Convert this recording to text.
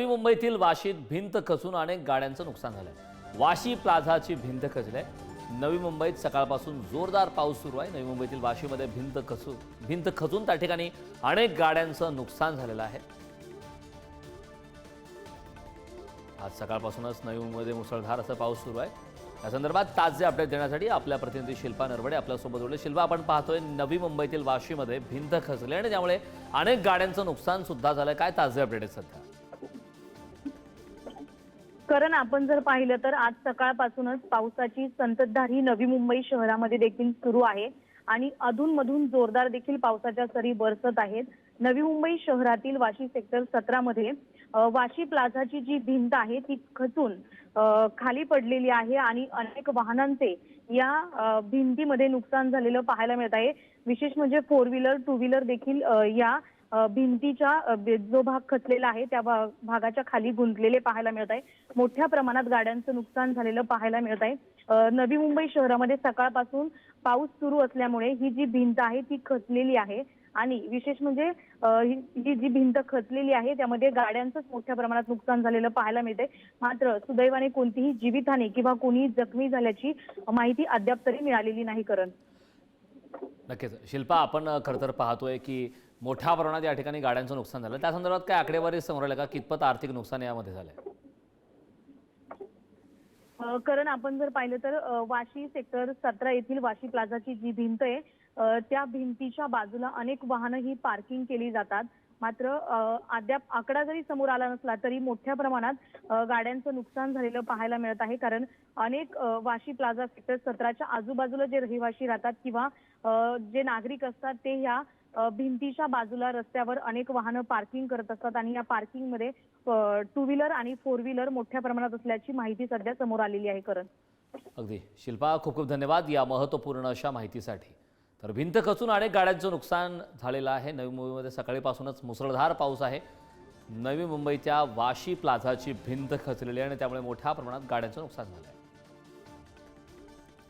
नवी मुंबईतील वाशीत भिंत खचून अनेक गाड्यांचं नुकसान झालंय. वाशी प्लाझाची भिंत खचली नवी मुंबईत सकाळपासून जोरदार पाऊस सुरू आहे. नवी मुंबईतील वाशीमध्ये भिंत खचून भिंत खचून त्या ठिकाणी अनेक गाड्यांचं नुकसान झालेलं आहे. आज सकाळपासूनच नवी मुंबईमध्ये मुसळधार असा पाऊस सुरू आहे. या संदर्भात ताजे अपडेट देण्यासाठी आपल्या प्रतिनिधी शिल्पा नरवडे आपल्यासोबत जोडले. शिल्पा आपण पाहतोय नवी मुंबईतील वाशीमध्ये भिंत खचली आणि त्यामुळे अनेक गाड्यांचं नुकसान सुद्धा झालं काय ताजे अपडेट आहेत सध्या? कारण आपण जर पाहिलं तर आज सकाळपासूनच पावसाची संततधार ही नवी मुंबई शहरामध्ये देखील सुरू आहे. आणि अधूनमधून जोरदार देखील पावसाच्या सरी बरसत आहेत. नवी मुंबई शहरातील वाशी सेक्टर सतरामध्ये मध्ये वाशी प्लाझाची जी भिंत आहे ती खचून खाली पडलेली आहे आणि अनेक वाहनांचे या भिंतीमध्ये नुकसान झालेलं पाहायला मिळत आहे. विशेष म्हणजे फोर व्हीलर टू व्हीलर देखील या भिंतीच्या जो भाग खचलेला आहे त्या भागाच्या खाली गुंतलेले पाहायला मिळत आहे. मोठ्या प्रमाणात गाड्यांचं नुकसान झालेलं पाहायला मिळत आहे. नवी मुंबई शहरामध्ये सकाळपासून पाऊस सुरू असल्यामुळे ही जी भिंत आहे ती खचलेली आहे. आणि विशेष म्हणजे ही जी भिंत खचलेली आहे त्यामध्ये गाड्यांचंच मोठ्या प्रमाणात नुकसान झालेलं पाहायला मिळते मात्र सुदैवाने कोणतीही जीवितहानी किंवा कोणीही जखमी झाल्याची माहिती अद्याप तरी मिळालेली नाही करण. नक्कीच. शिल्पा आपण खरं तर पाहतोय की मोठ्या प्रमाणात या ठिकाणी गाड्यांचं नुकसान झालं. त्या संदर्भात काय आकडेवारी समोर आल्या का? कितपत आर्थिक नुकसान यामध्ये झालंय? कारण आपण जर पाहिलं तर वाशी सेक्टर सतरा येथील वाशी प्लाझाची जी भिंत आहे त्या भिंतीच्या बाजूला अनेक वाहनं ही पार्किंग केली जातात. मात्र अद्याप आकडा जरी समोर आला नसला तरी मोठ्या प्रमाणात गाड्यांचं नुकसान झालेलं पाहायला मिळत आहे. कारण अनेक वाशी प्लाझा सेक्टर सतराच्या आजूबाजूला जे रहिवासी राहतात किंवा जे नागरिक असतात ते ह्या भिंतीच्या बाजूला रस्त्यावर अनेक वाहनं पार्किंग करत असतात आणि या पार्किंगमध्ये टू व्हीलर आणि फोर व्हीलर मोठ्या प्रमाणात असल्याची माहिती सध्या समोर आलेली आहे करण. अगदी. शिल्पा खूप खूप धन्यवाद या महत्त्वपूर्ण अशा माहितीसाठी. तर भिंत खचून अनेक गाड्यांचं नुकसान झालेलं आहे. नवी मुंबईमध्ये सकाळीपासूनच मुसळधार पाऊस आहे. नवी मुंबईच्या वाशी प्लाझाची भिंत खचलेली आहे आणि त्यामुळे मोठ्या प्रमाणात गाड्यांचं नुकसान झालं आहे